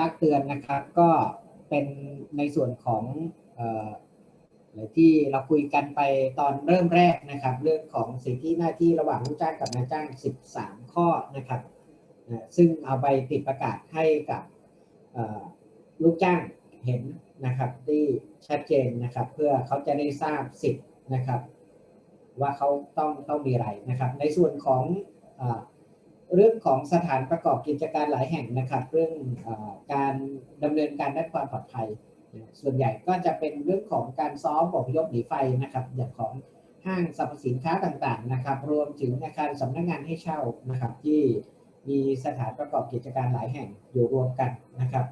ลักษณ์เตือนนะครับ ก็เป็นในส่วนของเอ่ออะไรที่เราคุยกันไปตอนเริ่มแรกนะครับ เรื่องของสิทธิหน้าที่ระหว่างลูกจ้างกับนายจ้าง 13 ข้อนะครับ ซึ่งเอาไปติดประกาศให้กับลูกจ้างเห็นนะครับที่ชัดเจนนะครับ เพื่อเขาจะได้ทราบสิทธิ์นะครับ ว่าเขาต้องต้องมีอะไรนะครับ ในส่วนของ เรื่องของสถานประกอบกิจการหลายแห่งนะครับ เรื่องอการดำเนินการด้านความปลอดภัย ส่วนใหญ่ก็จะเป็นเรื่องของการซ้อมอพยพหนีไฟนะครับอย่างของห้างสรรพสินค้าต่างๆนะครับ รวมถึงอาคารสำนักงานให้เช่านะครับ ที่มีสถานประกอบกิจการหลายแห่งอยู่รวมกันนะครับ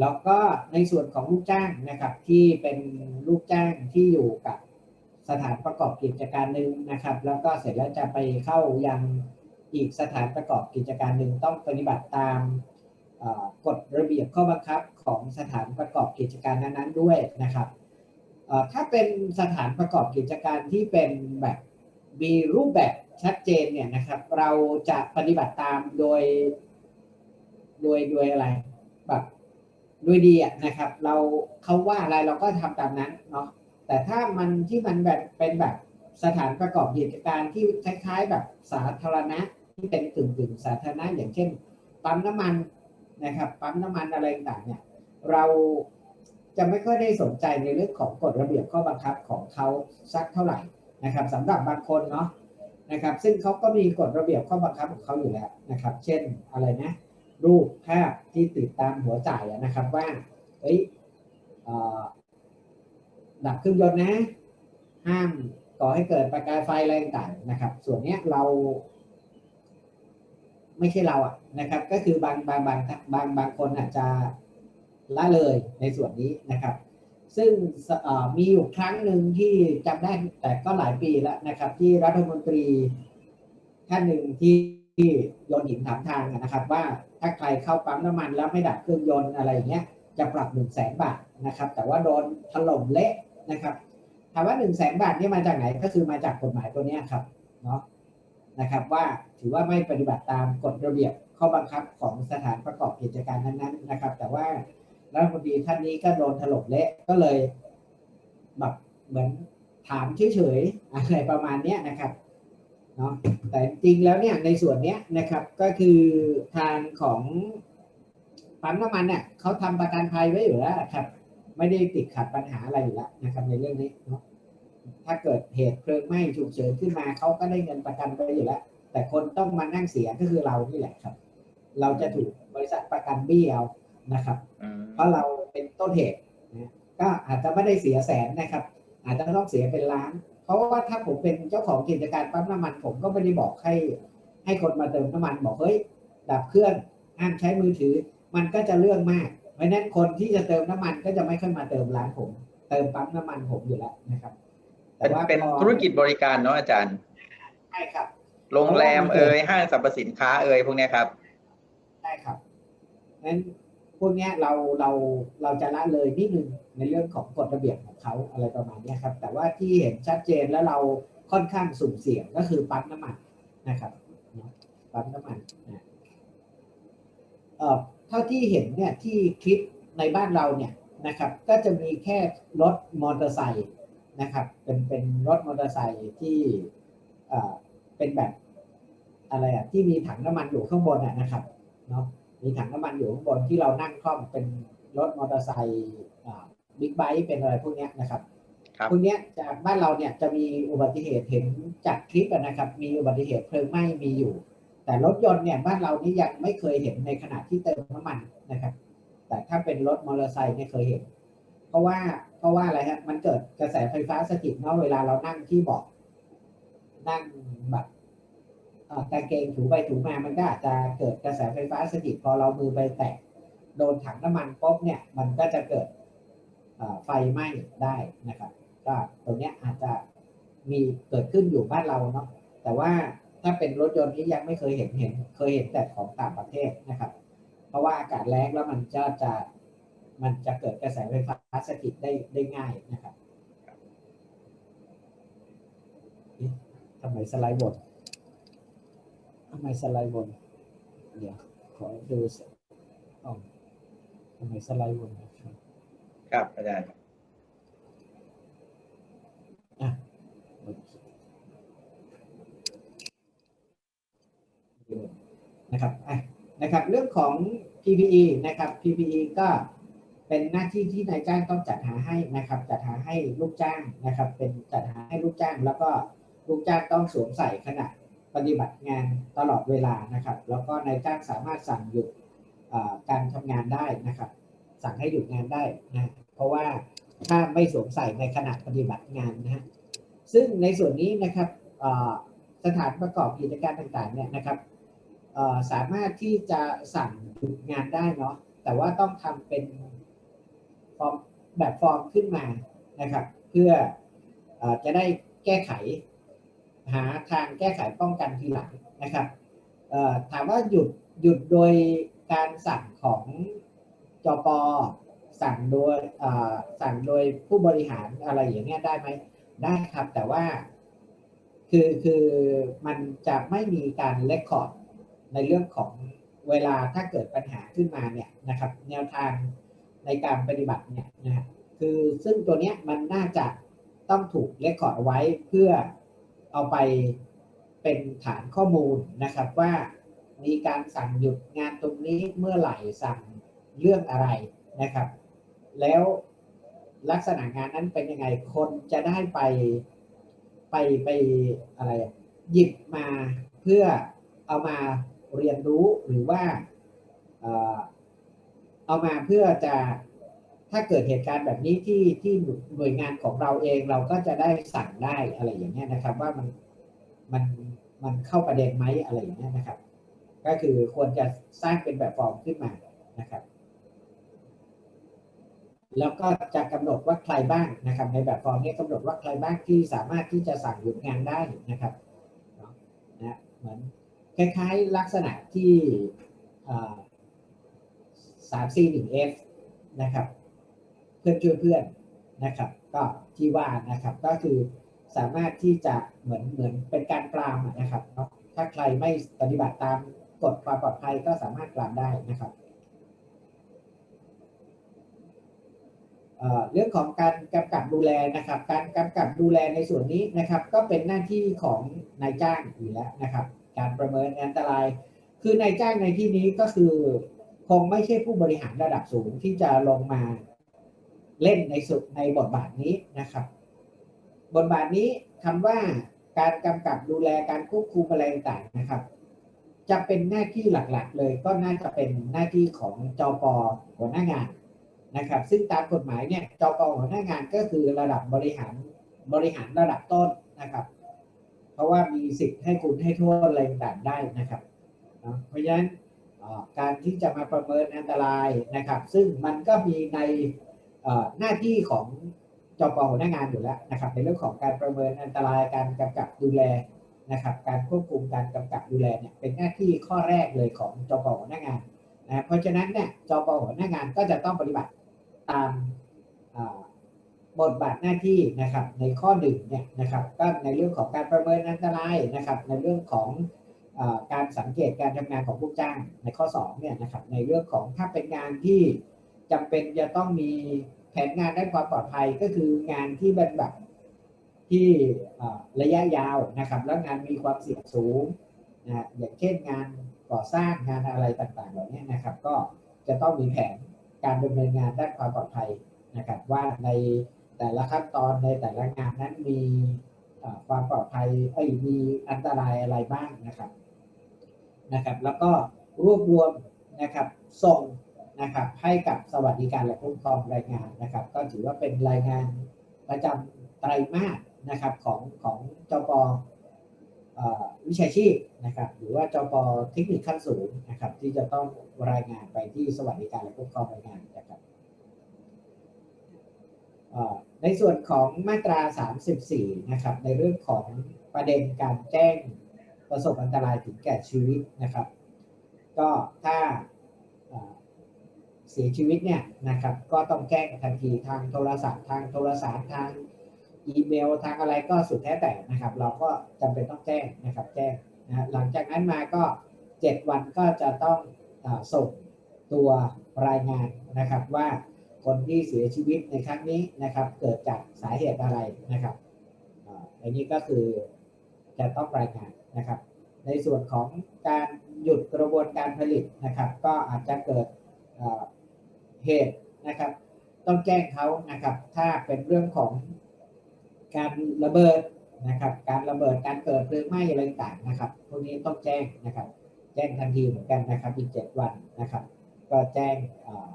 แล้วก็ในส่วนของลูกจ้างนะครับที่เป็นลูกจ้างที่อยู่กับสถานประกอบกิจการหนึ่งนะครับ แล้วก็เสร็จแล้วจะไปเข้ายัง อีกสถานประกอบกิจการหนึ่งต้องปฏิบัติตามกฎระเบียบข้อบังคับของสถานประกอบกิจการนั้นๆด้วยนะครับถ้าเป็นสถานประกอบกิจการที่เป็นแบบมีรูปแบบชัดเจนเนี่ยนะครับ เราจะปฏิบัติตามโดยโดยโดยอะไรแบบโดยดีอะนะครับ เราเขาว่าอะไรเราก็ทำตามนั้นเนาะแต่ถ้ามันที่มันแบบเป็นแบบสถานประกอบกิจการที่คล้าย ๆ แบบสาธารณะ ที่เป็นกึ่งกึ่งสาธารณะอย่างเช่นปั๊มน้ำมันนะครับปั๊มน้ำมันอะไรต่างเนี่ยเราจะไม่ค่อยได้สนใจในเรื่องของกฎระเบียบข้อบังคับของเขาสักเท่าไหร่นะครับสำหรับบางคนเนาะนะครับ ซึ่งเขาก็มีกฎระเบียบข้อบังคับของเขาอยู่แล้วนะครับ เช่นอะไรนะ รูปภาพที่ติดตามหัวจ่ายนะครับว่าเฮ้ยดับเครื่องยนต์นะ ห้ามก่อให้เกิดประกายไฟอะไรต่างๆนะครับ ส่วนนี้เรา ไม่ใช่เราอะนะครับ ก็คือบางบางบางบางบางคนอาจจะละเลยในส่วนนี้นะครับ ซึ่งมีอยู่ครั้งหนึ่งที่จำได้แต่ก็หลายปีแล้วนะครับ ที่รัฐมนตรีท่านหนึ่งที่ที่โยนหินถามทางนะครับ ว่าถ้าใครเข้าปั๊มน้ำมันแล้วไม่ดับเครื่องยนต์อะไรอย่างเงี้ยจะปรับหนึ่งแสนบาทนะครับ แต่ว่าโดนถล่มเละนะครับถามว่าหนึ่งแสนบาทนี่มาจากไหนก็คือมาจากกฎหมายตัวนี้ครับเนาะ นะครับว่าถือว่าไม่ปฏิบัติตามกฎระเบียบข้อบังคับของสถานประกอบกิจการนั้นๆนะครับ แต่ว่ารัฐมนตรีท่านนี้ก็โดนถล่มเละก็เลยแบบเหมือนถามเฉยๆอะไรประมาณนี้นะครับเนาะแต่จริงแล้วเนี่ยในส่วนเนี้ยนะครับก็คือทางของปั๊มน้ำมันเนี่ยเขาทำประกันภัยไว้อยู่แล้วครับ ไม่ได้ติดขัดปัญหาอะไรอยู่แล้วนะครับ ในเรื่องนี้เนาะ ถ้าเกิดเหตุเพลิงไหม้ฉุกเฉินขึ้นมาเขาก็ได้เงินประกันไปอยู่แล้ว แต่คนต้องมานั่งเสียก็คือเรานี่แหละครับ เราจะถูกบริษัทประกันเบี้ยเอานะครับอืมเพราะเราเป็นต้นเหตุนะก็อาจจะไม่ได้เสียแสนนะครับ อาจจะต้องเสียเป็นล้าน เพราะว่าถ้าผมเป็นเจ้าของกิจการปั๊มน้ำมัน ผมก็ไม่ได้บอกให้ ให้คนมาเติมน้ำมันบอกเฮ้ยดับเครื่องห้ามใช้มือถือ มันก็จะเรื่องมากเพราะฉะนั้นคนที่จะเติมน้ำมันก็จะไม่ค่อยมาเติมร้านผม เติมปั๊มน้ำมันผมอยู่แล้วนะครับ เป็นเป็นพอธุรกิจบริการเนาะอาจารย์ใช่ครับ โรงแรมเอ่ยห้างสรรพสินค้าเอ่ยพวกเนี้ยครับใช่ครับนั้นพวกเนี้ยเราเราเราจะละเลยนิดนึงในเรื่องของกฎระเบียบของเขาอะไรประมาณเนี้ยครับ แต่ว่าที่เห็นชัดเจนแล้วเราค่อนข้างสุ่มเสี่ยงก็คือปั๊มน้ำมันนะครับเนาะปั๊มน้ำมันนะเอ่อเท่าที่เห็นเนี่ยที่คลิปในบ้านเราเนี่ยนะครับ ก็จะมีแค่รถมอเตอร์ไซค์ นะครับ เป็นเป็นรถมอเตอร์ไซค์ที่เอ่อเป็นแบบอะไรอะที่มีถังน้ำมันอยู่ข้างบนอะนะครับเนาะมีถังน้ำมันอยู่ข้างบนที่เรานั่งคล่อมเป็นรถมอเตอร์ไซค์บิ๊กไบค์เป็นอะไรพวกเนี้ยนะครับครับพวกเนี้ยจากบ้านเราเนี่ยจะมีอุบัติเหตุเห็นจากคลิปอะนะครับ มีอุบัติเหตุเพลิงไหม้มีอยู่ แต่รถยนต์เนี่ยบ้านเรานี่ยังไม่เคยเห็นในขณะที่เติมน้ำมันนะครับ แต่ถ้าเป็นรถมอเตอร์ไซค์เนี่ยเคยเห็นเพ ราะว่าเพราะว่าอะไรฮะมันเกิดกระแสไฟฟ้าสถิตเนาะเวลาเรานั่งที่เบาะนั่งแบบเอ่อกางเกงถูไปถูมามันก็อาจจะเกิดกระแสไฟฟ้าสถิตพอเรามือไปแตะโดนถังน้ำมันปุ๊บเนี่ย มันก็จะเกิดไฟไหม้ได้นะครับ ก็ตรงนี้อาจจะมีเกิดขึ้นอยู่บ้านเราเนาะแต่ว่าถ้าเป็นรถยนต์นี้ยังไม่เคยเห็นเห็น เคยเห็นแต่ของต่างประเทศนะครับ เพราะว่าอากาศแรงแล้วมันจะจะ มันจะเกิดกระแสไฟฟ้าสถิตได้ได้ง่ายนะครับเอ๊ะทำไมสไลด์บนทำไมสไลด์บนเดี๋ยวขอดูสอ๋อสไลด์วนนะครับครับอาจารย์อะโอเคนะครับอะนะครับ เรื่องของ PPE นะครับ PPE ก็ เป็นหน้าที่ที่นายจ้างต้องจัดหาให้นะครับ จัดหาให้ลูกจ้างนะครับ เป็นจัดหาให้ลูกจ้าง แล้วก็ลูกจ้างต้องสวมใส่ขณะปฏิบัติงานตลอดเวลานะครับ แล้วก็นายจ้างสามารถสั่งหยุดการทำงานได้นะครับ สั่งให้หยุดงานได้นะเพราะว่าถ้าไม่สวมใส่ในขณะปฏิบัติงานนะฮะซึ่งในส่วนนี้นะครับสถานประกอบกิจการต่างๆเนี่ยนะครับสามารถที่จะสั่งหยุดงานได้เนาะแต่ว่าต้องทำเป็น ฟอร์มแบบฟอร์มขึ้นมานะครับ เพื่ออจะได้แก้ไข หาทางแก้ไขป้องกันทีหลังนะครับถามว่าหยุดหยุดโดยการสั่งของจอปสั่งโดยสั่งโดยผู้บริหารอะไรอย่างเงี้ยได้ไหมได้ครับ แต่ว่าคือคือมันจะไม่มีการเลคคอร์ดในเรื่องของเวลาถ้าเกิดปัญหาขึ้นมาเนี่ยนะครับ แนวทาง ในการปฏิบัติเนี่ยนะคือซึ่งตัวเนี้ยมันน่าจะต้องถูกเลคคอร์ดเอาไว้เพื่อเอาไปเป็นฐานข้อมูลนะครับว่ามีการสั่งหยุดงานตรงนี้เมื่อไหร่สั่งเรื่องอะไรนะครับ แล้วลักษณะงานนั้นเป็นยังไงคนจะได้ไปไปไปอะไรหยิบมาเพื่อเอามาเรียนรู้หรือว่า เอามาเพื่อจะถ้าเกิดเหตุการณ์แบบนี้ที่ที่หน่วยงานของเราเองเราก็จะได้สั่งได้อะไรอย่างเงี้ยนะครับ ว่ามันมันมันเข้าประเด็นไหมอะไรอย่างเงี้ยนะครับ ก็คือควรจะสร้างเป็นแบบฟอร์มขึ้นมานะครับ แล้วก็จะกำหนดว่าใครบ้างนะครับ ในแบบฟอร์มนี้กำหนดว่าใครบ้างที่สามารถที่จะสั่งหยุดงานได้นะครับนะนะเหมือนคล้ายๆลักษณะที่ สามสี่หนึ่งเอฟนะครับเพื่อนช่วยเพื่อนนะครับ ก็ที่ว่านะครับก็คือสามารถที่จะเหมือนเหมือนเป็นการปรามะนะครับถ้าใครไม่ปฏิบัติตามกฎความปลอดภัยก็สามารถปรามได้นะครับเอ่อเรื่องของการกำกับดูแลนะครับ การกำกับดูแลในส่วนนี้นะครับ ก็เป็นหน้าที่ของนายจ้างอยู่แล้วนะครับ การประเมินอันตราย คือนายจ้างในที่นี้ก็คือ คงไม่ใช่ผู้บริหารระดับสูงที่จะลงมาเล่นในสุดในบทบาทนี้นะครับ บทบาทนี้คำว่าการกำกับดูแลการควบคุมอะไรต่างนะครับ จะเป็นหน้าที่หลักๆ เลยก็น่าจะเป็นหน้าที่ของจปหัวหน้างานนะครับ ซึ่งตามกฎหมายเนี่ยจปหัวหน้างานก็คือระดับบริหารบริหารระดับต้นนะครับ เพราะว่ามีสิทธิ์ให้คุณให้โทษอะไรต่างได้นะครับเพราะฉะนั้น การที่จะมาประเมินอันตรายนะครับ ซึ่งมันก็มีในหน้าที่ของจปหัวหน้างานอยู่แล้วนะครับ ในเรื่องของการประเมินอันตรายการกำกับดูแลนะครับ การควบคุมการกำกับดูแลเนี่ยเป็นหน้าที่ข้อแรกเลยของจปหัวหน้างานนะเพราะฉะนั้นเนี่ยจปหัวหน้างานก็จะต้องปฏิบัติตามบทบาทหน้าที่นะครับในข้อหนึ่งเนี่ยนะครับก็ในเรื่องของการประเมินอันตรายนะครับ ในเรื่องของ การสังเกตการทำงานของผู้จ้างในข้อ2เนี่ยนะครับในเรื่องของถ้าเป็นงานที่จำเป็นจะต้องมีแผนงานด้านความปลอดภัยก็คืองานที่เป็นแบบที่ระยะยาวนะครับ แล้วงานมีความเสี่ยงสูงนะอย่างเช่นงานก่อสร้างงานอะไรต่างๆเหล่านี้นะครับ ก็จะต้องมีแผนการดำเนินงานด้านความปลอดภัยนะครับ ว่าในแต่ละขั้นตอนในแต่ละงานนั้นมีความปลอดภัยเอ้ยมีอันตรายอะไรบ้างนะครับ นะครับแล้วก็รวบรวมนะครับส่งนะครับให้กับสวัสดิการและคุ้มครองแรงงานนะครับ ก็ถือว่าเป็นรายงานประจำไตรมาสนะครับของของจปวิชาชีพนะครับหรือว่าจปเทคนิคขั้นสูงนะครับที่จะต้องรายงานไปที่สวัสดิการและคุ้มครองแรงงานนะครับในส่วนของมาตรา 34 นะครับในเรื่องของประเด็นการแจ้ง ประสบอันตรายถึงแก่ชีวิตนะครับ ก็ถ้าเสียชีวิตเนี่ยนะครับ ก็ต้องแจ้งทันทีทางโทรศัพท์ ทางโทรศัพท์ทางอีเมลทางอะไรก็สุดแท้แต่นะครับ เราก็จำเป็นต้องแจ้งนะครับแจ้งนะฮะหลังจากนั้นมาก็ 7 วันก็จะต้องอส่งตัวรายงานนะครับว่าคนที่เสียชีวิตในครั้งนี้นะครับ เกิดจากสาเหตุอะไรนะครับอันนี้ก็คือจะต้องรายงาน นะครับ ในส่วนของการหยุดกระบวนการผลิตนะครับ ก็อาจจะเกิดเอ่อเหตุนะครับ ต้องแจ้งเขานะครับ ถ้าเป็นเรื่องของการระเบิดนะครับ การระเบิดการเกิดเพลิงไหม้อะไรต่างๆนะครับ พวกนี้ต้องแจ้งนะครับ แจ้งทันทีเหมือนกันนะครับอีกเจ็ดวันนะครับ ก็แจ้งเอ่อ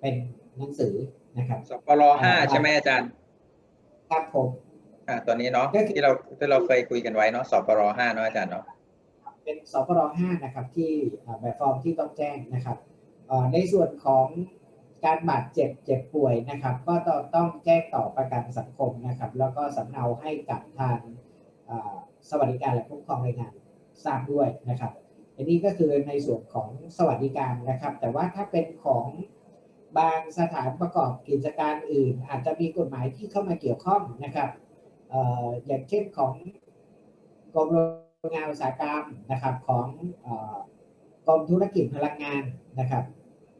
เป็นหนังสือนะครับสปรห้าใช่ไหมอาจารย์ครับผม อ่าตัวนี้เนาะก็คือที่เราที่เราเคยคุยกันไว้เนาะสปรห้าเนาะอาจารย์เนาะเป็นสปรห้านะครับ ที่เอ่อแบบฟอร์มที่ต้องแจ้งนะครับเอ่อในส่วนของการบาดเจ็บเจ็บป่วยนะครับ ก็ต้องต้องแจ้งต่อประกันสังคมนะครับ แล้วก็สำเนาให้กับทางเอ่อสวัสดิการและคุ้มครองแรงงานทราบด้วยนะครับอันนี้ก็คือในส่วนของสวัสดิการนะครับ แต่ว่าถ้าเป็นของบางสถานประกอบกิจการอื่น อาจจะมีกฎหมายที่เข้ามาเกี่ยวข้องนะครับเอย่างเช่นของกรมโรงงานอุตสาหกรรมนะครับของกรมธุรกิจพลังงานนะครับ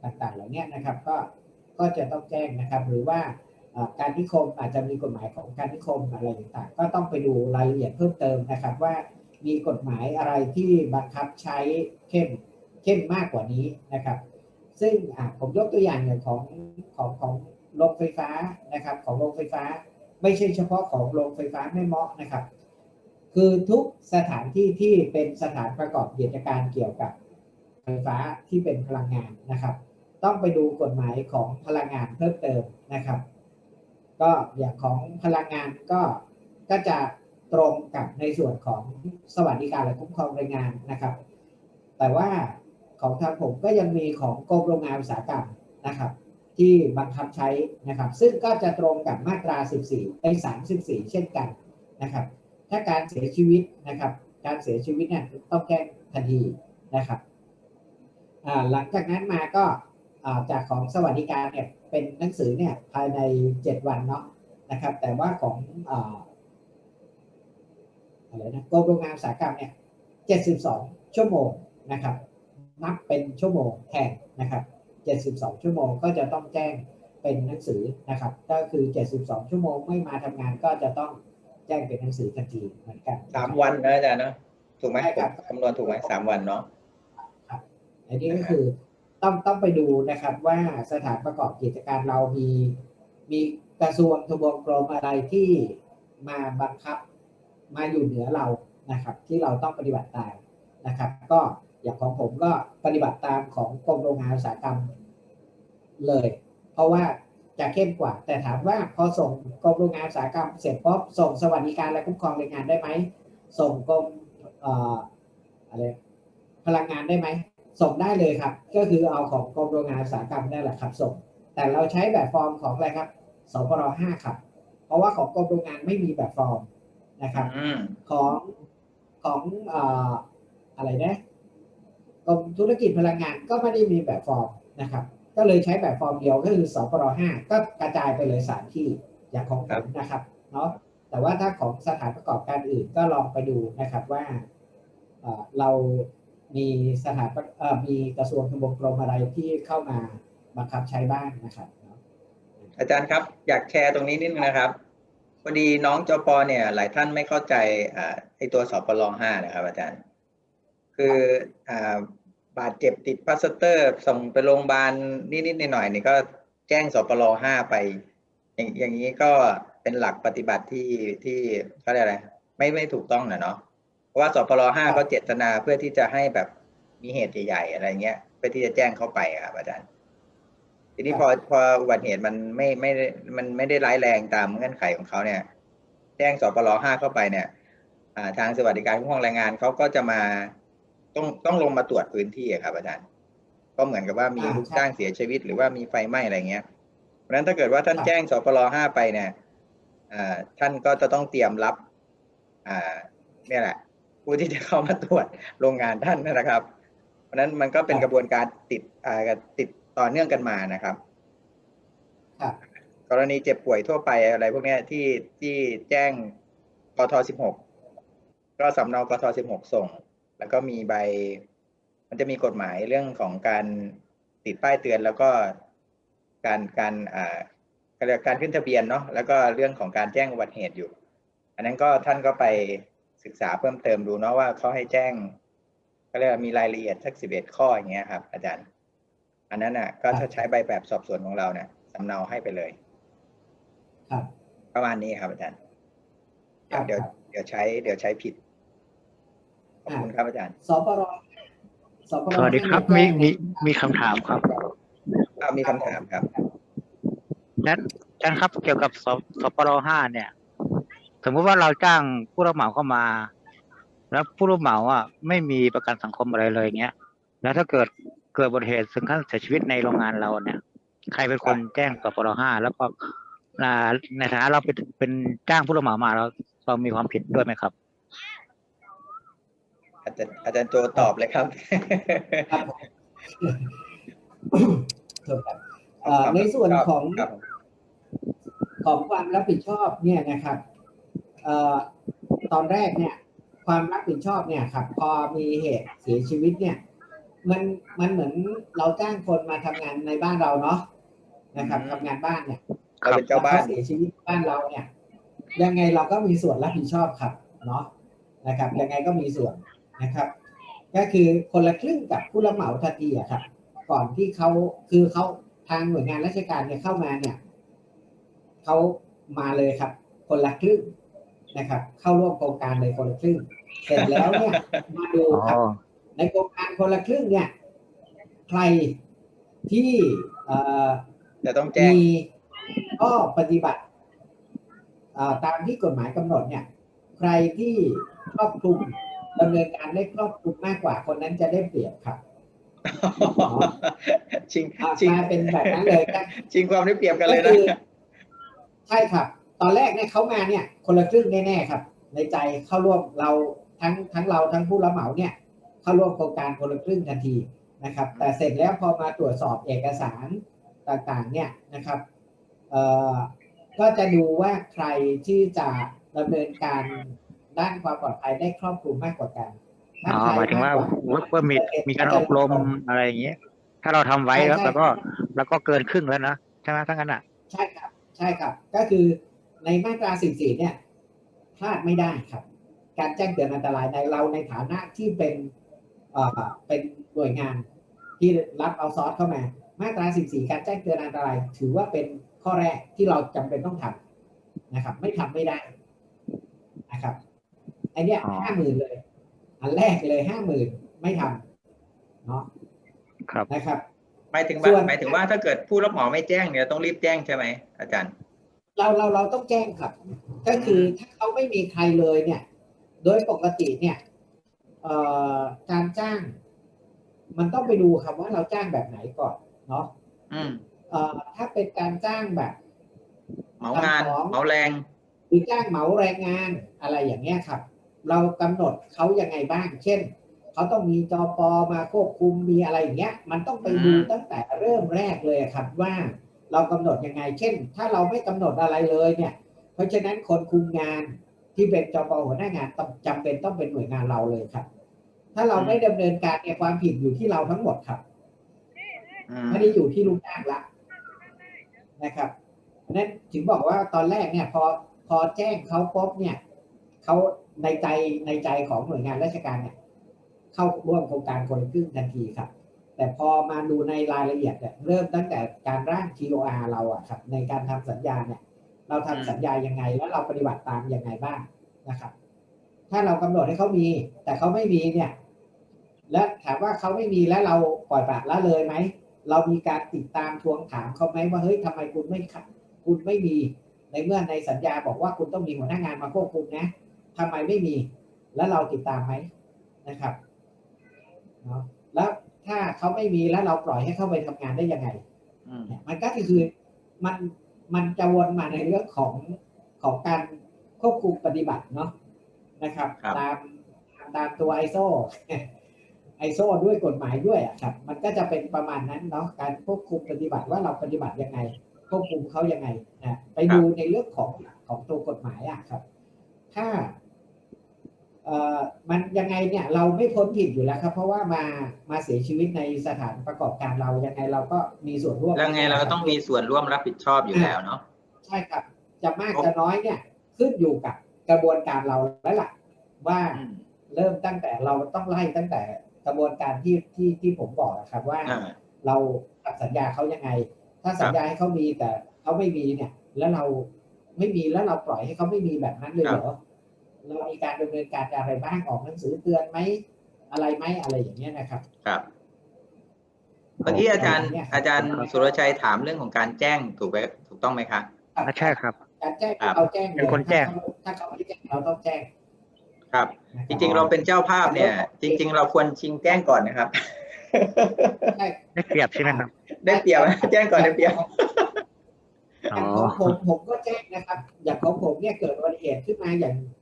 ต่างๆ เหล่านี้นะครับก็ก็จะต้องแจ้งนะครับหรือว่าการนิคมอาจจะมีกฎหมายของการนิคมอะไรต่างๆ ก็ต้องไปดูรายละเอียดเพิ่มเติมนะครับว่ามีกฎหมายอะไรที่บังคับใช้เข้มเข้มมากกว่านี้นะครับ ซึ่งผมยกตัวอย่างอย่างของของของโรงไฟฟ้านะครับของโรงไฟฟ้า ไม่ใช่เฉพาะของโรงไฟฟ้าแม่เมาะนะครับ คือทุกสถานที่ที่เป็นสถานประกอบกิจการเกี่ยวกับไฟฟ้าที่เป็นพลังงานนะครับ ต้องไปดูกฎหมายของพลังงานเพิ่มเติมนะครับ ก็อย่างของพลังงานก็ก็จะตรงกับในส่วนของสวัสดิการและคุ้มครองแรงงานนะครับ แต่ว่าของทางผมก็ยังมีของกรมโรงงานอุตสาหกรรมนะครับ ที่บังคับใช้นะครับ ซึ่งก็จะตรงกับมาตรา 14ใน34 เช่นกันนะครับ ถ้าการเสียชีวิตนะครับ การเสียชีวิตเนี่ยต้องแจ้งทันทีนะครับหลังจากนั้นมาก็จากของสวัสดิการเนี่ยเป็นหนังสือเนี่ยภายใน 7 วันเนาะนะครับ แต่ว่าของออะไรนะกรมโรงงานอุตสาหกรรมเนี่ย 72 ชั่วโมงนะครับ นับเป็นชั่วโมงแทนนะครับ 72 ชั่วโมงก็จะต้องแจ้งเป็นหนังสือนะครับ ก็คือ 72 ชั่วโมงไม่มาทำงานก็จะต้องแจ้งเป็นหนังสือทันทีเหมือนกันสามวันนะอาจารย์เนาะถูกไหมใช่ครับคำนวณถูกไหมสามวันเนาะอันนี้ก็คือต้องต้องไปดูนะครับว่าสถานประกอบกิจการเรามีมีกระทรวงทบวงกรมอะไรที่มาบังคับมาอยู่เหนือเรานะครับ ที่เราต้องปฏิบัติตามนะครับ ก็ อย่างของผมก็ปฏิบัติตามของกรมโรงงานอุตสาหกรรมเลย เพราะว่าจะเข้มกว่า แต่ถามว่าพอส่งกรมโรงงานอุตสาหกรรมเสร็จปุ๊บส่งสวัสดิการและคุ้มครองแรงงานได้ไหมส่งกรมเอ่ออะไรพลังงานได้ไหมส่งได้เลยครับ ก็คือเอาของกรมโรงงานอุตสาหกรรมนั่นแหละครับส่ง แต่เราใช้แบบฟอร์มของอะไรครับสปรห้าครับ เพราะว่าของกรมโรงงานไม่มีแบบฟอร์มนะครับอืมของของเอ่ออะไรนะ กรมธุรกิจพลังงานก็ไม่ได้มีแบบฟอร์มนะครับ ก็เลยใช้แบบฟอร์มเดียวก็คือสปรห้าก็กระจายไปเลยสามที่อย่างของผมนะครับเนาะแต่ว่าถ้าของสถานประกอบการอื่นก็ลองไปดูนะครับว่าเรามีสถานประเอ่อมีกระทรวงทบวงกรมอะไรที่เข้ามาบังคับใช้บ้างนะครับ อาจารย์ครับอยากแชร์ตรงนี้นิดนึงนะครับพอดีน้องจปเนี่ยหลายท่านไม่เข้าใจอ่าไอตัวสปรห้านะครับ อาจารย์ คืออ่าบาดเจ็บติดพลาสเตอร์ ส่งไปโรงพยาบาลนิดๆหน่อยๆนี่ก็แจ้งสปรห้าไป อย่างอย่างนี้ก็เป็นหลักปฏิบัติที่ที่เขาเรียกอะไร ไม่ไม่ถูกต้องนะเนาะเพราะว่าสปรห้าเขาเจตนาเพื่อที่จะให้แบบมีเหตุใหญ่ๆอะไรเงี้ยเพื่อที่จะแจ้งเข้าไปครับอาจารย์ ทีนี้พอพออุบัติเหตุมันไม่ไม่ได้มันไม่ได้ร้ายแรงตามเงื่อนไขของเขาเนี่ย แจ้งสปรห้าเข้าไปเนี่ยอ่าทางสวัสดิการคุ้มครองแรงงานเขาก็จะมา ต้องต้องลงมาตรวจพื้นที่อะครับอาจารย์ก็เหมือนกับว่ามีอ่าลูกใช่จ้างเสียชีวิต หรือว่ามีไฟไหม้อะไรเงี้ยเพราะฉะนั้นถ้าเกิดว่าท่านครับแจ้งสปรห้าไปเนี่ยอ่าท่านก็จะต้องเตรียมรับอ่าเนี่ยแหละ ผู้ที่จะเข้ามาตรวจโรงงานท่านนะครับ เพราะฉะนั้นมันก็เป็นกระบวนการติดอ่าติดต่อเนื่องกันมานะครับครับกรณีเจ็บป่วยทั่วไปอะไรพวกเนี้ยที่ที่แจ้งกทสิบหกก็สำเนากทสิบหกส่ง แล้วก็มีใบ มันจะมีกฎหมายเรื่องของการติดป้ายเตือน แล้วก็การการอ่าก็เรียกการขึ้นทะเบียนเนาะแล้วก็เรื่องของการแจ้งอุบัติเหตุอยู่ อันนั้นก็ท่านก็ไปศึกษาเพิ่มเติมดูเนาะว่าเขาให้แจ้งก็เรียกว่ามีรายละเอียดสักสิบเอ็ดข้ออย่างเงี้ยครับอาจารย์ อันนั้นอะ ก็ถ้าใช้ใบแบบสอบสวนของเราเนี่ยสำเนาให้ไปเลย ครับ ประมาณนี้ครับอาจารย์ เดี๋ยวครับเดี๋ยวเดี๋ยวใช้ เดี๋ยวใช้ผิด ขอบคุณครับอาจารย์สปรสปรสวัสดีครับ มีมีมีคำถามครับอ้าวมีคำถามครับนั้นอาจารย์ครับเกี่ยวกับสสปรห้าเนี่ย สมมติว่าเราจ้างผู้รับเหมาเข้ามา แล้วผู้รับเหมาอะไม่มีประกันสังคมอะไรเลยเงี้ย แล้วถ้าเกิดเกิดอุบัติเหตุถึงขั้นเสียชีวิตในโรงงานเราเนี่ย ใครเป็นคนแจ้งสปรห้าแล้วก็อ่าในฐานะเราเป็นเป็นจ้างผู้รับเหมามาเราเรามีความผิดด้วยไหมครับ อาจารย์อาจารย์โจตอบเลยครับครับผมถูกครับเอ่อในส่วนของครับของความรับผิดชอบเนี่ยนะครับเอ่อตอนแรกเนี่ย ความรับผิดชอบเนี่ยครับ พอมีเหตุเสียชีวิตเนี่ย มันมันเหมือนเราจ้างคนมาทำงานในบ้านเราเนาะนะครับอืมทำงานบ้านเนี่ยเราเป็นเจ้าบ้านแล้วขเสียชีวิตบ้านเราเนี่ย ยังไงเราก็มีส่วนรับผิดชอบครับเนาะนะครับ ยังไงก็มีส่วน นะครับ ก็คือคนละครึ่งกับผู้รับเหมาทันทีอะครับ ก่อนที่เขาคือเขาทางหน่วยงานราชการเนี่ยเข้ามาเนี่ยเขามาเลยครับ คนละครึ่งนะครับ เข้าร่วมโครงการเลยคนละครึ่ง เสร็จแล้วเนี่ยมาดูอ๋อครับ ในโครงการคนละครึ่งเนี่ย ใครที่เอ่อจะต้องแจ้งมีข้อปฏิบัติเอ่อตามที่กฎหมายกำหนดเนี่ย ใครที่ครอบคลุม ดำเนินการได้ครอบคลุมมากกว่าคนนั้นจะได้เปรียบครับชิงอ่าชิงกลายเป็นแบบนั้นเลยครับชิงความได้เปรียบกันเลยก็นะคือใช่ครับ ตอนแรกเนี่ยเขามาเนี่ย คนละครึ่งแน่ๆครับ ในใจเข้าร่วมเราทั้งทั้งเราทั้งผู้รับเหมาเนี่ย เข้าร่วมโครงการคนละครึ่งทันทีนะครับ แต่เสร็จแล้วพอมาตรวจสอบเอกสารต่างๆ เนี่ยนะครับเอ่อก็จะดูว่าใครที่จะดำเนินการ ด้านความปลอดภัยได้ครอบคลุมมากกว่ากันถ้อ๋อใครหมายถึงว่ากกว่ามีมีการอบรมอะไรอย่างเงี้ย ถ้าเราทำไว้แล้วใช่แล้วก็ใช่แล้วก็เกินครึ่งแล้วนะใช่ไหมทั้งนั้นอะ ใช่ครับ ใช่ครับ ก็คือในมาตรา44เนี่ยพลาดไม่ได้ครับ การแจ้งเตือนอันตรายในเราในฐานะที่เป็นเอ่อเป็นหน่วยงานที่รับเอาซอสเข้ามา มาตรา 14 การแจ้งเตือนอันตราย ถือว่าเป็นข้อแรกที่เราจำเป็นต้องทำนะครับ ไม่ทำไม่ได้นะครับ ไอเนี้ยอ๋อห้าหมื่นเลย อันแรกเลยห้าหมื่นไม่ทำเนาะครับนะครับหมายถึงส่ว่าวนหมายถึงว่าถ้าเกิดผู้รับเหมาไม่แจ้งเนี่ยต้องรีบแจ้งใช่ไหมอาจารย์ เราเราเราต้องแจ้งครับ ก็คือถ้าเขาไม่มีใครเลยเนี่ย โดยปกติเนี่ยเอ่อการจ้าง มันต้องไปดูครับว่าเราจ้างแบบไหนก่อนเนาะอืมเอ่อถ้าเป็นการจ้างแบบเหมางานทำของเหมาแรงหรือจ้างเหมาแรงงานอะไรอย่างเงี้ยครับ เรากำหนดเขายังไงบ้าง เช่นเขาต้องมีจอปอมาควบคุมมีอะไรอย่างเงี้ย มันต้องไปดูอืมตั้งแต่เริ่มแรกเลยครับว่าเรากำหนดยังไง เช่น ถ้าเราไม่กำหนดอะไรเลยเนี่ย เพราะฉะนั้นคนคุมงานที่เป็นจอปอหัวหน้างานต้องจำเป็นต้องเป็นหน่วยงานเราเลยครับ ถ้าเราไม่ดำเนินการเนี่ยความผิดอยู่ที่เราทั้งหมดครับอืมไม่ได้อยู่ที่ลูกจ้างละนะครับเพราะฉะนั้นถึงบอกว่าตอนแรกเนี่ยพอพอแจ้งเขาปุ๊บเนี่ย เขาในใจในใจของหน่วยงานราชการเนี่ยเข้าร่วมโครงการคนละครึ่งทันทีครับ แต่พอมาดูในรายละเอียดเนี่ยเริ่มตั้งแต่การร่าง TOR เราอะครับ ในการทำสัญญาเนี่ย เราทำสัญญายังไง แล้วเราปฏิบัติตามยังไงบ้างนะครับ ถ้าเรากำหนดให้เขามี แต่เขาไม่มีเนี่ย และถามว่าเขาไม่มีแล้วเราปล่อยปละละเลยไหมเรามีการติดตามทวงถามเขาไหมว่าเฮ้ยทำไมคุณไม่คุณไม่มีในเมื่อในสัญญาบอกว่าคุณต้องมีหัวหน้างานมาควบคุมนะ ทำไมไม่มี แล้วเราติดตามไหมนะครับเนาะแล้วถ้าเขาไม่มีแล้วเราปล่อยให้เข้าไปทำงานได้ยังไงอืมเนี่ยมันก็คือมันมันจะวนมาในเรื่องของของการควบคุมปฏิบัติเนาะนะครับครับตามตามตัวไอโซไอโซด้วยกฎหมายด้วยอะครับ มันก็จะเป็นประมาณนั้นเนาะการควบคุมปฏิบัติว่าเราปฏิบัติยังไง ควบคุมเขายังไงนะไปดูในเรื่องของของตัวกฎหมายอะครับ ถ้าเอ่อ มันยังไงเนี่ยเราไม่พ้นผิดอยู่แล้วครับ เพราะว่ามามาเสียชีวิตในสถานประกอบการเรายังไงเราก็มีส่วนร่วมแล้วไงเราก็ต้องมีส่วนร่วมรับผิดชอบอยู่แล้วเนาะใช่ครับ จะมากจะน้อยเนี่ยขึ้นอยู่กับกระบวนการเราแล้วล่ะ ว่าอืมเริ่มตั้งแต่เราต้องไล่ตั้งแต่กระบวนการที่ที่ที่ผมบอกนะครับว่าอ่าเราตัดสัญญาเขายังไง ถ้าสัญญาให้เขามีแต่เขาไม่มีเนี่ย แล้วเราไม่มีแล้วเราปล่อยให้เขาไม่มีแบบนั้นเลยเหรอ เรามีการดำเนินการอะไรบ้างออกหนังสือเตือนไหมอะไรไหมอะไรอย่างเงี้ยนะครับครับเมื่อกี้อาจารย์เนี่ยอาจารย์สุรชัยถามเรื่องของการแจ้งถูกไหมถูกต้องไหมครับอ่าใช่ครับการแจ้งครับเราแจ้งลยเป็นคนแจ้งถ้าเขาไม่แจ้งเราต้องแจ้ง ครับนะจคบริง ๆ เราเป็นเจ้าภาพเนี่ย จริง ๆ เราควรชิงแจ้งก่อนนะครับใช่ได้เปรียบใช่ไหมครับ ได้เปรียบไหมแจ้งก่อนได้เปรียบอ๋ออย่างของผมผมก็แจ้งนะครับ อย่างของผมเนี่ยเกิดอุบัติเหตุขึ้นมาอย่างเอ่อ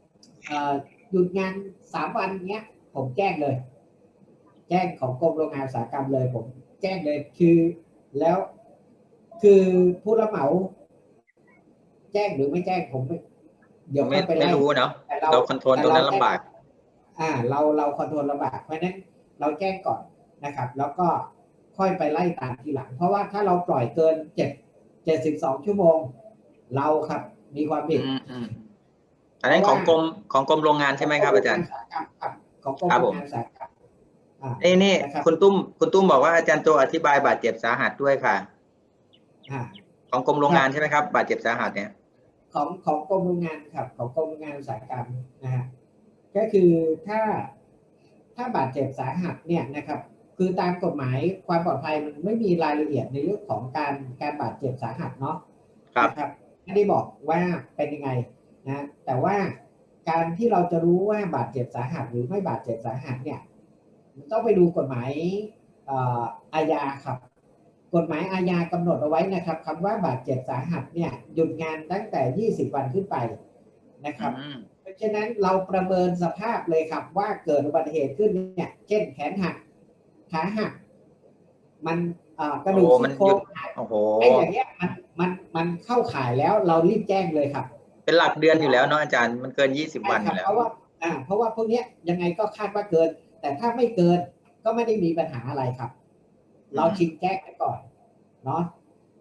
หยุดงานสามวันเนี้ย ผมแจ้งเลย แจ้งของกรมโรงงานอุตสาหกรรมเลยผมแจ้งเลยคือแล้วคือผู้รับเหมา แจ้งหรือไม่แจ้งผมไม่เดี๋ยวไม่ค่อยไปไม่ไล่รู้เนาะแต่เราคอนโทรลตรงนั้นลำบาก อ่า เราเราคอนโทรลลำบากเพราะฉะนั้นเราแจ้งก่อนนะครับ แล้วก็ค่อยไปไล่ตามทีหลัง เพราะว่าถ้าเราปล่อยเกินเจ็ดเจ็ดสิบสองชั่วโมง เราครับ มีความผิด อืมอืมอันนั้นของกรมของกรมโรงงานใช่ไหมครับอาจารย์ของกรมครับโรผงมงานอุตสาหกรรมอ่าเอ้นี่นะครับคุณตุ้มคุณตุ้มบอกว่าอาจารย์โตอธิบายบาดเจ็บสาหัสด้วยค่ะอ่าของกรมโรงงานใช่ไหมครับ บาดเจ็บสาหัสเนี่ยของของกรมโรงงานครับของกรมโรงงานอุตสาหกรรมนะฮะก็คือถ้าถ้าบาดเจ็บสาหัสเนี่ยนะครับ คือตามกฎหมายความปลอดภัยมันไม่มีรายละเอียดในเรื่องของการการบาดเจ็บสาหัสเนาะครับนะครับไม่ได้บอกว่าเป็นยังไง นะแต่ว่าการที่เราจะรู้ว่าบาดเจ็บสาหัสหรือไม่บาดเจ็บสาหัสเนี่ยมันต้องไปดูกฎหมายเอ่ออาญาครับ กฎหมายอาญากำหนดเอาไว้นะครับคำว่าบาดเจ็บสาหัสเนี่ยหยุดงานตั้งแต่ 20 วันขึ้นไปนะครับอืมเพราะฉะนั้นเราประเมินสภาพเลยครับ ว่าเกิดอุบัติเหตุขึ้นเนี่ยเช่นแขนหักขาหักมันเอ่อกระดูกโอ้มันซี่โครหยุงดหักโอ้โหไอ้อย่างเงี้ยมันมันมันเข้าข่ายแล้วเรารีบแจ้งเลยครับ เป็นหลักเดือนอยู่แล้วเนาะอาจารย์มันเกินยี่สิบใช่วันอครับยู่แล้วเพราะว่าอ่า เพราะว่าพวกเนี้ยยังไงก็คาดว่าเกิน แต่ถ้าไม่เกินก็ไม่ได้มีปัญหาอะไรครับ เราชิงแจ้งไปก่อนเนาะ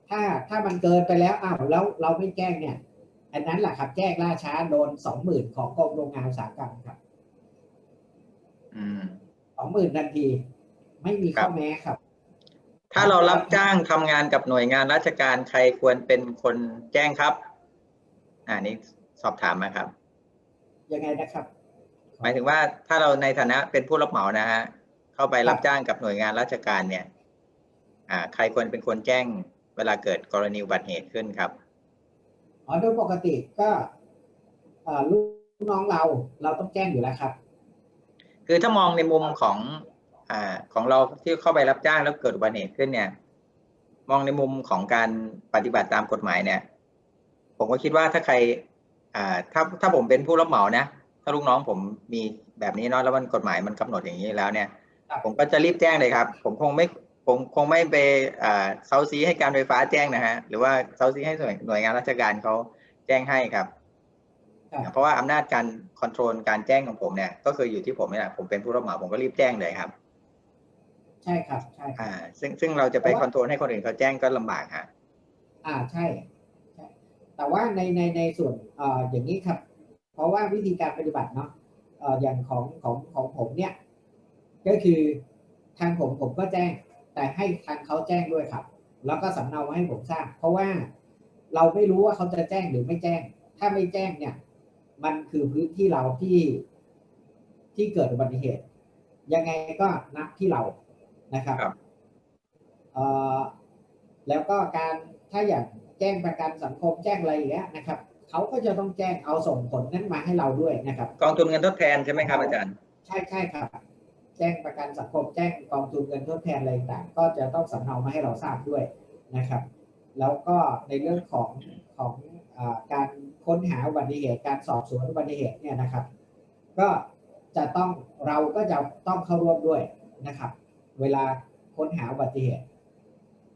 ถ้าถ้ามันเกินไปแล้วอ้าวแล้วเราไม่แจ้งเนี่ย อันนั้นแหละครับแจ้งล่าช้าโดนสองหมื่นของกรมโรงงานอุตสาหกรรมครับอืมสองหมื่นทันที ไม่มีครัข้อบแม้ครับ ถ้าเรารับจ้างทำงานกับหน่วยงานราชการใครควรเป็นคนแจ้งครับ อ่านี้สอบถามมาครับ ยังไงนะครับ หมายถึงว่าถ้าเราในฐานะเป็นผู้รับเหมานะฮะเข้าไปรับจ้างกับหน่วยงานราชการเนี่ย อ่า ใครควรเป็นคนแจ้งเวลาเกิดกรณีอุบัติเหตุขึ้นครับอ๋อโดยปกติก็เอ่อลูกน้องเราเราต้องแจ้งอยู่แล้วครับ คือถ้ามองในมุมของอ่าของเราที่เข้าไปรับจ้างแล้วเกิดอุบัติเหตุขึ้นเนี่ย มองในมุมของการปฏิบัติตามกฎหมายเนี่ย ผมก็คิดว่าถ้าใครอ่าถ้าถ้าผมเป็นผู้รับเหมานะ ถ้าลูกน้องผมมีแบบนี้เนาะแล้วมันกฎหมายมันกำหนดอย่างนี้แล้วเนี่ยครับผมก็จะรีบแจ้งเลยครับ ผมคงไม่ผมคงไม่ไปอ่าเซาซีให้การไฟฟ้าแจ้งนะฮะหรือว่าเซาซีให้หน่วยหน่วยงานราชการเขาแจ้งให้ครับครับเพราะว่าอำนาจการคอนโทรลการแจ้งของผมเนี่ยก็คืออยู่ที่ผมนี่แหละผมเป็นผู้รับเหมาผมก็รีบแจ้งเลยครับใช่ครับใช่ครับอ่า ซึ่งซึ่งเราจะไปคอนโทรลให้คนอื่นเขาแจ้งก็ลำบากฮะอ่าใช่ใช่ แต่ว่าในในในส่วนเอ่ออย่างนี้ครับ เพราะว่าวิธีการปฏิบัติเนาะเอ่ออย่างของของของผมเนี่ยก็คือทางผมผมก็แจ้ง แต่ให้ทางเขาแจ้งด้วยครับ แล้วก็สำเนามาให้ผมทราบเพราะว่าเราไม่รู้ว่าเขาจะแจ้งหรือไม่แจ้ง ถ้าไม่แจ้งเนี่ย มันคือพื้นที่เราที่ที่เกิดอุบัติเหตุ ยังไงก็นับที่เรานะครับครับ เอ่อแล้วก็การถ้าอย่าง แจ้งประกันสังคมแจ้งอะไรอย่างเงี้ยนะครับเขาก็จะต้องแจ้งเอาส่งผลนั้นมาให้เราด้วยนะครับ กองทุนเงินทดแทนใช่ไหมครับอาจารย์ ใช่ใช่ครับ แจ้งประกันสังคมแจ้งกองทุนเงินทดแทนอะไรต่างๆก็จะต้องสำเนามาให้เราทราบด้วยนะครับ แล้วก็ในเรื่องของของอาการค้นหาอุบัติเหตุการสอบสวนอุบัติเหตุเนี่ยนะครับ ก็จะต้องเราก็จะต้องเข้าร่วมด้วยนะครับ เวลาค้นหาอุบัติเหตุ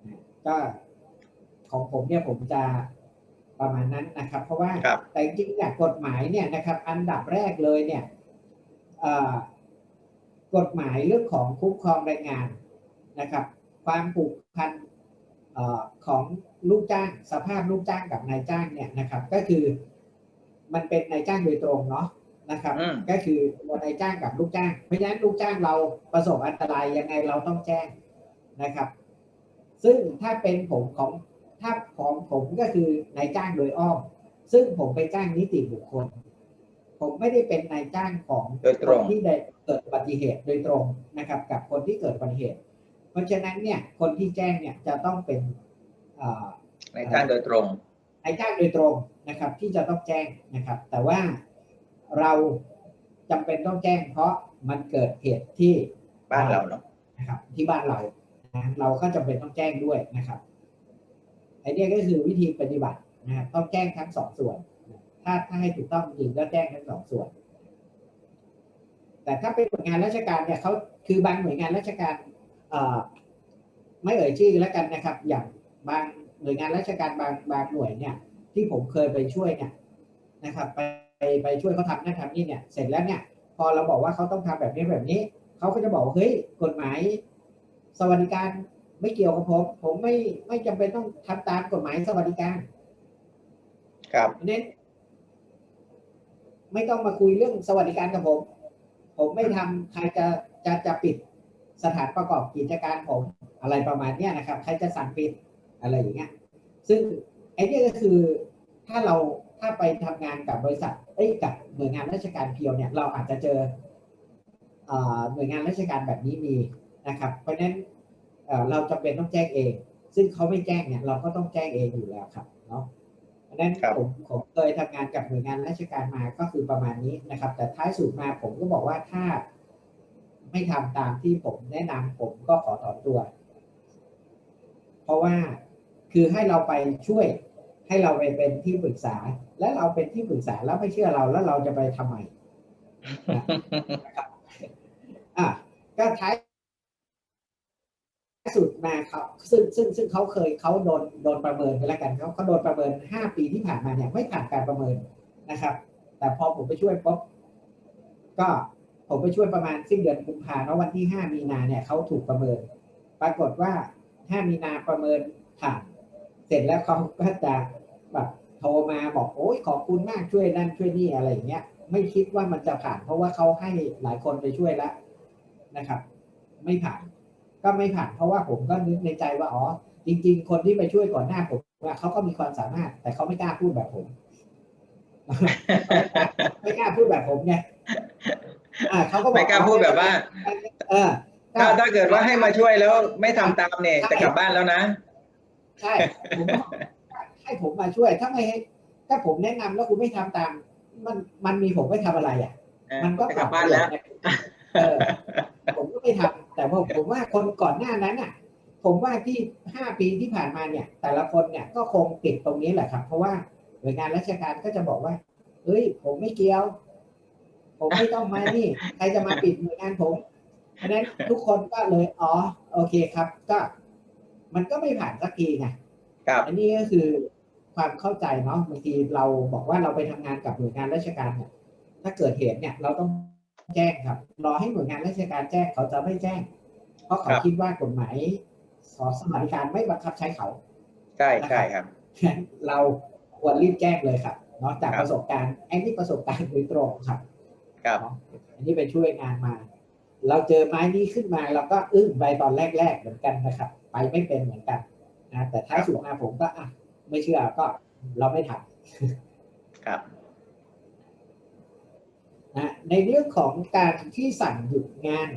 นะก็ ของผมเนี่ยผมจะประมาณนั้นนะครับ เพราะว่าครับแต่จริงๆเนี่ยกฎหมายเนี่ยนะครับ อันดับแรกเลยเนี่ยเอ่อกฎหมายเรื่องของคุ้มครองแรงงานนะครับ ความผูกพันเอ่อของลูกจ้างสภาพลูกจ้างกับนายจ้างเนี่ยนะครับ ก็คือมันเป็นนายจ้างโดยตรงเนาะนะครับอืมก็คือตัวนายจ้างกับลูกจ้าง เพราะฉะนั้นลูกจ้างเราประสบอันตรายยังไงเราต้องแจ้งนะครับ ซึ่งถ้าเป็นผมของ ถ้าของผมก็คือนายจ้างโดยอ้อม ซึ่งผมไปจ้างนิติบุคคล ผมไม่ได้เป็นนายจ้างของโดยตครงนที่ได้เกิดอุบัติเหตุโดยตรงนะครับ กับคนที่เกิดอุบัติเหตุ เพราะฉะนั้นเนี่ยคนที่แจ้งเนี่ยจะต้องเป็นเอ่อในจ้างโดยตรงนายจ้างโดยตรงนะครับ ที่จะต้องแจ้งนะครับ แต่ว่าเราจำเป็นต้องแจ้ง เพราะมันเกิดเหตุที่บ้านเราเนาะนะครับ ที่บ้านเรานะเราก็จำเป็นต้องแจ้งด้วยนะครับ ไอ้เนี่ยก็คือวิธีปฏิบัตินะครับต้องแจ้งทั้งสองส่วน ถ้าถ้าให้ถูกต้องจริงก็แจ้งทั้งสองส่วน แต่ถ้าเป็นหน่วยงานราชการเนี่ยเขาคือบางหน่วยงานราชการเอ่อไม่เอ่ยชื่อแล้วกันนะครับ อย่างบางหน่วยงานราชการบางบางหน่วยเนี่ย ที่ผมเคยไปช่วยเนี่ยนะครับ ไปไปไปช่วยเขาทำนั่นทำนี่เนี่ย เสร็จแล้วเนี่ย พอเราบอกว่าเขาต้องทำแบบนี้แบบนี้เขาก็จะบอกว่าเฮ้ยกฎหมายสวัสดิการ ไม่เกี่ยวกับผม ผมไม่ไม่จำเป็นต้องทำตามกฎหมายสวัสดิการ ครับเพราะฉะนั้นไม่ต้องมาคุยเรื่องสวัสดิการกับผม ผมไม่ทำใครจะจะจะปิดสถานประกอบกิจการผมอะไรประมาณเนี้ยนะครับ ใครจะสั่งปิดอะไรอย่างเงี้ย ซึ่งไอ้เนี่ยก็คือถ้าเราถ้าไปทำงานกับบริษัทเอ้ยกับหน่วยงานราชการเพียวเนี่ยเราอาจจะเจอเอ่อหน่วยงานราชการแบบนี้มีนะครับ เพราะฉะนั้น เอ่อเราจำเป็นต้องแจ้งเอง ซึ่งเขาไม่แจ้งเนี่ยเราก็ต้องแจ้งเองอยู่แล้วครับเนาะเพราะฉะนั้นครับผมผมเคยทำงานกับหน่วยงานราชการมาก็คือประมาณนี้นะครับ แต่ท้ายสุดมาผมก็บอกว่าถ้าไม่ทำตามที่ผมแนะนำผมก็ขอถอนตัว เพราะว่าคือให้เราไปช่วยให้เราไปเป็นที่ปรึกษา และเราเป็นที่ปรึกษาแล้วไม่เชื่อเราแล้วเราจะไปทำไมอะก็ท้าย สุดมาเขาซึ่งซึ่งซึ่งเขาเคยเขาโดนโดนประเมินไปแล้วกันเขาเขาโดนประเมินห้าปีที่ผ่านมาเนี่ยไม่ผ่านการประเมินนะครับ แต่พอผมไปช่วยปุ๊บก็ผมไปช่วยประมาณสิ้นเดือนกุมภาพันธ์วันที่ห้ามีนาเนี่ยเขาถูกประเมิน ปรากฏว่าห้ามีนาประเมินผ่าน เสร็จแล้วเขาก็จะแบบโทรมาบอกโอ้ยขอบคุณมากช่วยนั่นช่วยนี่อะไรอย่างเงี้ยไม่คิดว่ามันจะผ่าน เพราะว่าเขาให้หลายคนไปช่วยแล้วนะครับ ไม่ผ่าน ก็ไม่ผ่านเพราะว่าผมก็นึกในใจว่าอ๋อจริง ๆ คนที่ไปช่วยก่อนหน้าผมว่าเขาก็มีความสามารถ แต่เขาไม่กล้าพูดแบบผม ไม่กล้าพูดแบบผมไงอ่าเขาก็บอกไม่กล้าพูดแบบว่า เออถ้าถ้าเกิดว่าให้มาช่วยแล้วไม่ทำตามเนี่ยจะกลับบ้านแล้วนะ ใช่ผมบอกให้ผมมาช่วยถ้าไม่ให้ถ้าผมแนะนำแล้วคุณไม่ทำตาม มันมันมีผมไม่ทำอะไรอะ มันก็จะกลับบ้านแล้วเออ ผมก็ไม่ทำแต่ผมผมว่าคนก่อนหน้านั้นอะ ผมว่าที่ห้าปีที่ผ่านมาเนี่ย แต่ละคนเนี่ยก็คงติดตรงนี้แหละครับ เพราะว่าหน่วยงานราชการก็จะบอกว่าเฮ้ย ผมไม่เกี่ยว ผมไม่ต้องมานี่ ใครจะมาปิดหน่วยงานผมเพราะฉะนั้นทุกคนก็เลยอ๋อ โอเคครับ ก็มันก็ไม่ผ่านสักทีไงครับอันนี้ก็คือความเข้าใจเนาะบางทีเราบอกว่าเราไปทำงานกับหน่วยงานราชการเนี่ยถ้าเกิดเหตุเนี่ย เราต้อง แจ้งครับ รอให้หน่วยงานราชการแจ้งเขาจะไม่แจ้ง เพราะเขาครับคิดว่ากฎหมายสอนสวัสดิการไม่บังคับใช้เขาใช่ใช่ครับฉะนั้นเราควรรีบแจ้งเลยครับเนาะจากครับประสบการณ์ไอ้นี่ประสบการณ์โดยตรงครับ ครับเนาะอันนี้ไปช่วยงานมา เราเจอไม้นี้ขึ้นมาเราก็อึ้งไปตอนแรกๆเหมือนกันนะครับ ไปไม่เป็นเหมือนกันนะแต่ท้ายสุดมาผมก็อะไม่เชื่อก็เราไม่ทำครับ นะในเรื่องของการที่สั่งหยุดงาน